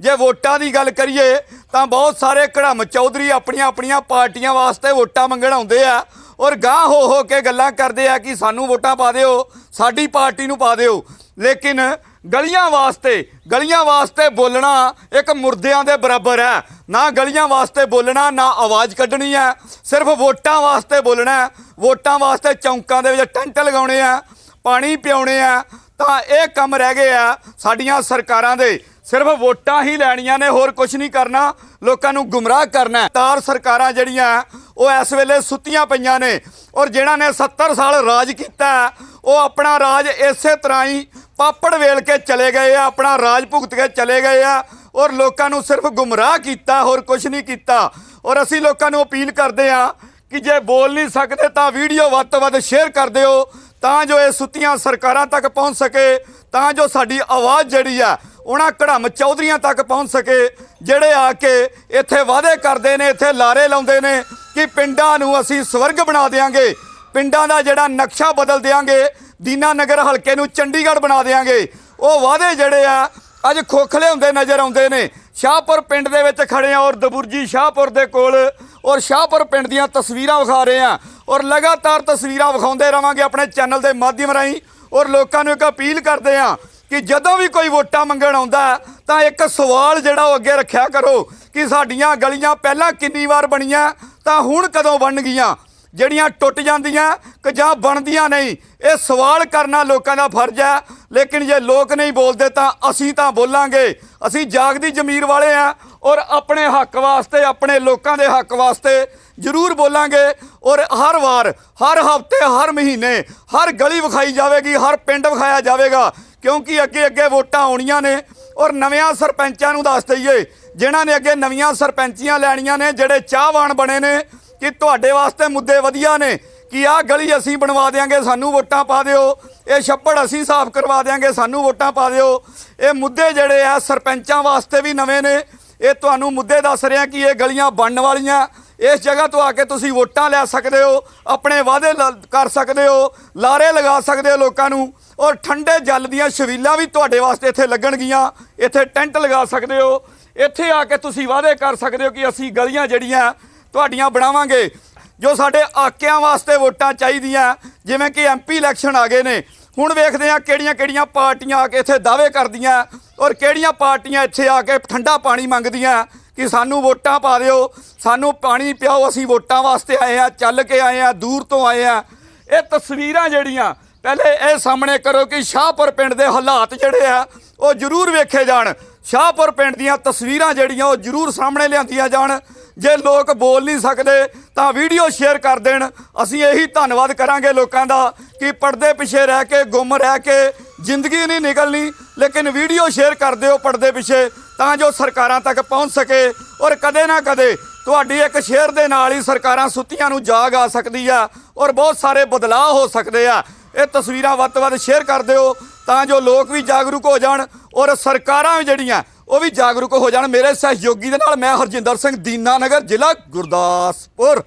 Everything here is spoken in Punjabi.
ਜੇ ਵੋਟਾਂ ਦੀ ਗੱਲ ਕਰੀਏ, ਤਾਂ ਬਹੁਤ ਸਾਰੇ ਕੜਮ ਚੌਧਰੀ ਆਪਣੀਆਂ ਆਪਣੀਆਂ ਪਾਰਟੀਆਂ ਵਾਸਤੇ ਵੋਟਾਂ ਮੰਗਣ ਆਉਂਦੇ ਆ ਔਰ ਗਾਂ ਹੋ ਹੋ ਕੇ ਗੱਲਾਂ ਕਰਦੇ ਆ ਕਿ ਸਾਨੂੰ ਵੋਟਾਂ ਪਾ ਦਿਓ, ਸਾਡੀ ਪਾਰਟੀ ਨੂੰ ਪਾ ਦਿਓ। ਲੇਕਿਨ ਗਲੀਆਂ ਵਾਸਤੇ ਗਲੀਆਂ ਵਾਸਤੇ ਬੋਲਣਾ ਇੱਕ ਮੁਰਦਿਆਂ ਦੇ ਬਰਾਬਰ ਹੈ। ਨਾ ਗਲੀਆਂ ਵਾਸਤੇ ਬੋਲਣਾ, ਨਾ ਆਵਾਜ਼ ਕੱਢਣੀ ਹੈ। ਸਿਰਫ ਵੋਟਾਂ ਵਾਸਤੇ ਬੋਲਣਾ ਵੋਟਾਂ ਵਾਸਤੇ ਚੌਂਕਾਂ ਦੇ ਵਿੱਚ ਟੈਂਟ ਲਗਾਉਣੇ ਆ, ਪਾਣੀ ਪਿਆਉਣੇ ਆ। ਤਾਂ ਇਹ ਕੰਮ ਰਹਿ ਗਏ ਆ ਸਾਡੀਆਂ ਸਰਕਾਰਾਂ ਦੇ। ਸਿਰਫ ਵੋਟਾਂ ਹੀ ਲੈਣੀਆਂ ਨੇ, ਹੋਰ ਕੁਝ ਨਹੀਂ ਕਰਨਾ, ਲੋਕਾਂ ਨੂੰ ਗੁੰਮਰਾਹ ਕਰਨਾ ਹੈ। ਤਾਰ ਸਰਕਾਰਾਂ ਜਿਹੜੀਆਂ ਉਹ ਇਸ ਵੇਲੇ ਸੁੱਤੀਆਂ ਪਈਆਂ ਨੇ ਔਰ ਜਿਨ੍ਹਾਂ ਨੇ 70 ਸਾਲ ਰਾਜ ਕੀਤਾ ਉਹ ਆਪਣਾ ਰਾਜ ਇਸੇ ਤਰ੍ਹਾਂ ਹੀ ਪਾਪੜ ਵੇਲ ਕੇ ਚਲੇ ਗਏ ਆ, ਆਪਣਾ ਰਾਜ ਭੁਗਤ ਕੇ ਚਲੇ ਗਏ ਆ ਔਰ ਲੋਕਾਂ ਨੂੰ ਸਿਰਫ ਗੁੰਮਰਾਹ ਕੀਤਾ, ਹੋਰ ਕੁਝ ਨਹੀਂ ਕੀਤਾ ਔਰ ਅਸੀਂ ਲੋਕਾਂ ਨੂੰ ਅਪੀਲ ਕਰਦੇ ਆ ਕਿ ਜੇ ਬੋਲ ਨਹੀਂ ਸਕਦੇ ਤਾਂ ਵੀਡੀਓ ਵੱਧ ਤੋਂ ਵੱਧ ਸ਼ੇਅਰ ਕਰ ਦਿਓ ਤਾਂ ਜੋ ਇਹ ਸੁੱਤੀਆਂ ਸਰਕਾਰਾਂ ਤੱਕ ਪਹੁੰਚ ਸਕੇ, ਤਾਂ ਜੋ ਸਾਡੀ ਆਵਾਜ਼ ਜਿਹੜੀ ਆ ਉਹਨਾਂ ਕੜਮ ਚੌਧਰੀਆਂ ਤੱਕ ਪਹੁੰਚ ਸਕੇ, ਜਿਹੜੇ ਆ ਕੇ ਇੱਥੇ ਵਾਅਦੇ ਕਰਦੇ ਨੇ, ਇੱਥੇ ਲਾਰੇ ਲਾਉਂਦੇ ਨੇ ਕਿ ਪਿੰਡਾਂ ਨੂੰ ਅਸੀਂ ਸਵਰਗ ਬਣਾ ਦੇਾਂਗੇ ਪਿੰਡਾਂ ਦਾ ਜਿਹੜਾ ਨਕਸ਼ਾ ਬਦਲ ਦੇਾਂਗੇ ਦੀਨਾਨਗਰ ਹਲਕੇ ਨੂੰ ਚੰਡੀਗੜ੍ਹ ਬਣਾ ਦੇਾਂਗੇ ਉਹ ਵਾਅਦੇ ਜਿਹੜੇ ਆ, ਅੱਜ ਖੋਖਲੇ ਹੁੰਦੇ ਨਜ਼ਰ ਆਉਂਦੇ ਨੇ। ਸ਼ਾਹਪੁਰ ਪਿੰਡ ਦੇ ਵਿੱਚ ਖੜੇ ਆ ਔਰ ਦਬੁਰਜੀ ਸ਼ਾਹਪੁਰ ਦੇ ਕੋਲ ਔਰ ਸ਼ਾਹਪੁਰ ਪਿੰਡ ਦੀਆਂ ਤਸਵੀਰਾਂ ਵਿਖਾ ਰਹੇ ਆ। ਔਰ ਲਗਾਤਾਰ ਤਸਵੀਰਾਂ ਵਿਖਾਉਂਦੇ ਰਵਾਂਗੇ ਆਪਣੇ ਚੈਨਲ ਦੇ ਮਾਧਿਅਮ ਰਾਹੀਂ। ਔਰ ਲੋਕਾਂ ਨੂੰ ਇੱਕ ਅਪੀਲ ਕਰਦੇ ਆ ਕਿ ਜਦੋਂ ਵੀ ਕੋਈ ਵੋਟਾਂ ਮੰਗਣ ਆਉਂਦਾ ਤਾਂ ਇੱਕ ਸਵਾਲ ਜਿਹੜਾ ਉਹ ਅੱਗੇ ਰੱਖਿਆ ਕਰੋ ਕਿ ਸਾਡੀਆਂ ਗਲੀਆਂ ਪਹਿਲਾਂ ਕਿੰਨੀ ਵਾਰ ਬਣੀਆਂ, ਤਾਂ ਹੁਣ ਕਦੋਂ ਬਣ ਗਈਆਂ? ਜਿਹੜੀਆਂ ਟੁੱਟ ਜਾਂਦੀਆਂ ਕਿ ਜਾਂ ਬਣਦੀਆਂ ਨਹੀਂ, ਇਹ ਸਵਾਲ ਕਰਨਾ ਲੋਕਾਂ ਦਾ ਫਰਜ਼ ਹੈ। ਲੇਕਿਨ ਜੇ ਲੋਕ ਨਹੀਂ ਬੋਲਦੇ ਤਾਂ ਅਸੀਂ ਤਾਂ ਬੋਲਾਂਗੇ। ਅਸੀਂ ਜਾਗਦੀ ਜ਼ਮੀਰ ਵਾਲੇ ਆ ਔਰ ਆਪਣੇ ਹੱਕ ਵਾਸਤੇ, ਆਪਣੇ ਲੋਕਾਂ ਦੇ ਹੱਕ ਵਾਸਤੇ ਜ਼ਰੂਰ ਬੋਲਾਂਗੇ। ਔਰ ਹਰ ਵਾਰ, ਹਰ ਹਫ਼ਤੇ, ਹਰ ਮਹੀਨੇ, ਹਰ ਗਲੀ ਵਿਖਾਈ ਜਾਵੇਗੀ, ਹਰ ਪਿੰਡ ਵਿਖਾਇਆ ਜਾਵੇਗਾ। ਕਿਉਂਕਿ ਅੱਗੇ ਅੱਗੇ ਵੋਟਾਂ ਆਉਣੀਆਂ ਨੇ ਔਰ ਨਵਿਆਂ ਸਰਪੰਚਾਂ ਨੂੰ ਦੱਸ ਦਈਏ, ਜਿਨ੍ਹਾਂ ਨੇ ਅੱਗੇ ਨਵੀਆਂ ਸਰਪੰਚੀਆਂ ਲੈਣੀਆਂ ਨੇ, ਜਿਹੜੇ ਚਾਹਵਾਨ ਬਣੇ ਨੇ ਕਿ ਤੁਹਾਡੇ ਵਾਸਤੇ ਮੁੱਦੇ ਵਧੀਆ ਨੇ, ਕਿ ਆਹ ਗਲੀ ਅਸੀਂ ਬਣਵਾ ਦੇਾਂਗੇ ਸਾਨੂੰ ਵੋਟਾਂ ਪਾ ਦਿਓ, ਇਹ ਛੱਪੜ ਅਸੀਂ ਸਾਫ਼ ਕਰਵਾ ਦੇਾਂਗੇ ਸਾਨੂੰ ਵੋਟਾਂ ਪਾ ਦਿਓ। ਇਹ ਮੁੱਦੇ ਜਿਹੜੇ ਆ, ਸਰਪੰਚਾਂ ਵਾਸਤੇ ਵੀ ਨਵੇਂ ਨੇ। ਇਹ ਤੁਹਾਨੂੰ ਮੁੱਦੇ ਦੱਸ ਰਿਹਾ ਕਿ ਇਹ ਗਲੀਆਂ ਬਣਨ ਵਾਲੀਆਂ, ਇਸ ਜਗ੍ਹਾ ਤੋਂ ਆ ਕੇ ਤੁਸੀਂ ਵੋਟਾਂ ਲੈ ਸਕਦੇ ਹੋ, ਆਪਣੇ ਵਾਅਦੇ ਲ- ਕਰ ਸਕਦੇ ਹੋ, ਲਾਰੇ ਲਗਾ ਸਕਦੇ ਹੋ ਲੋਕਾਂ ਨੂੰ। ਔਰ ਠੰਡੇ ਜਲ ਦੀਆਂ ਛਬੀਲਾਂ ਵੀ ਤੁਹਾਡੇ ਵਾਸਤੇ ਇੱਥੇ ਲੱਗਣਗੀਆਂ। ਇੱਥੇ ਟੈਂਟ ਲਗਾ ਸਕਦੇ ਹੋ। ਇੱਥੇ ਆ ਕੇ ਤੁਸੀਂ ਵਾਅਦੇ ਕਰ ਸਕਦੇ ਹੋ ਕਿ ਅਸੀਂ ਗਲੀਆਂ ਜਿਹੜੀਆਂ ਤੁਹਾਡੀਆਂ ਬਣਾਵਾਂਗੇ, ਜੋ ਸਾਡੇ ਆਕਿਆਂ ਵਾਸਤੇ ਵੋਟਾਂ ਚਾਹੀਦੀਆਂ। ਜਿਵੇਂ ਕਿ ਐਮਪੀ ਇਲੈਕਸ਼ਨ ਆ ਗਏ ਨੇ। ਹੁਣ ਵੇਖਦੇ ਆ ਕਿਹੜੀਆਂ ਕਿਹੜੀਆਂ ਪਾਰਟੀਆਂ ਆ ਕੇ ਇੱਥੇ ਦਾਅਵੇ ਕਰਦੀਆਂ ਔਰ ਕਿਹੜੀਆਂ ਪਾਰਟੀਆਂ ਇੱਥੇ ਆ ਕੇ ਠੰਡਾ ਪਾਣੀ ਮੰਗਦੀਆਂ ਕਿ ਸਾਨੂੰ ਵੋਟਾਂ ਪਾ ਦਿਓ। ਸਾਨੂੰ ਪਾਣੀ ਪਿਆਓ, ਅਸੀਂ ਵੋਟਾਂ ਵਾਸਤੇ ਆਏ ਆ ਚੱਲ ਕੇ ਆਏ ਆ ਦੂਰ ਤੋਂ ਆਏ ਆ ਇਹ ਤਸਵੀਰਾਂ ਜਿਹੜੀਆਂ ਪਹਿਲੇ ਇਹ ਸਾਹਮਣੇ ਕਰੋ ਕਿ ਸ਼ਾਹਪੁਰ ਪਿੰਡ ਦੇ ਹਾਲਾਤ ਜਿਹੜੇ ਆ, ਉਹ ਜ਼ਰੂਰ ਵੇਖੇ ਜਾਣ। ਸ਼ਾਹਪੁਰ ਪਿੰਡ ਦੀਆਂ ਤਸਵੀਰਾਂ ਜਿਹੜੀਆਂ, ਉਹ ਜ਼ਰੂਰ ਸਾਹਮਣੇ ਲਿਆਂਦੀਆਂ ਜਾਣ। ਜੇ ਲੋਕ ਬੋਲ ਨਹੀਂ ਸਕਦੇ, ਤਾਂ ਵੀਡੀਓ ਸ਼ੇਅਰ ਕਰ ਦੇਣ। ਅਸੀਂ ਇਹੀ ਧੰਨਵਾਦ ਕਰਾਂਗੇ ਲੋਕਾਂ ਦਾ ਕਿ ਪਰਦੇ ਪਿੱਛੇ ਰਹਿ ਕੇ, ਗੁੰਮ ਰਹਿ ਕੇ ਜ਼ਿੰਦਗੀ ਨਹੀਂ ਨਿਕਲਣੀ, ਲੇਕਿਨ ਵੀਡੀਓ ਸ਼ੇਅਰ ਕਰ ਦਿਓ ਪਰਦੇ ਪਿੱਛੇ, ਤਾਂ ਜੋ ਸਰਕਾਰਾਂ ਤੱਕ ਪਹੁੰਚ ਸਕੇ। ਔਰ ਕਦੇ ਨਾ ਕਦੇ ਤੁਹਾਡੀ ਇੱਕ ਸ਼ੇਅਰ ਦੇ ਨਾਲ ਹੀ ਸਰਕਾਰਾਂ ਸੁੱਤੀਆਂ ਨੂੰ ਜਾਗ ਆ ਸਕਦੀ ਆ, ਔਰ ਬਹੁਤ ਸਾਰੇ ਬਦਲਾਅ ਹੋ ਸਕਦੇ ਆ। ਇਹ ਤਸਵੀਰਾਂ ਵੱਧ ਤੋਂ ਵੱਧ ਸ਼ੇਅਰ ਕਰ ਦਿਓ ਤਾਂ ਜੋ ਲੋਕ ਵੀ ਜਾਗਰੂਕ ਹੋ ਜਾਣ ਔਰ ਸਰਕਾਰਾਂ ਵੀ ਜਿਹੜੀਆਂ, ਉਹ ਵੀ ਜਾਗਰੂਕ ਹੋ ਜਾਣ। ਮੇਰੇ ਸਹਿਯੋਗੀ ਦੇ ਨਾਲ ਮੈਂ ਹਰਜਿੰਦਰ ਸਿੰਘ ਦੀਨਾਨਗਰ, ਜ਼ਿਲ੍ਹਾ ਗੁਰਦਾਸਪੁਰ।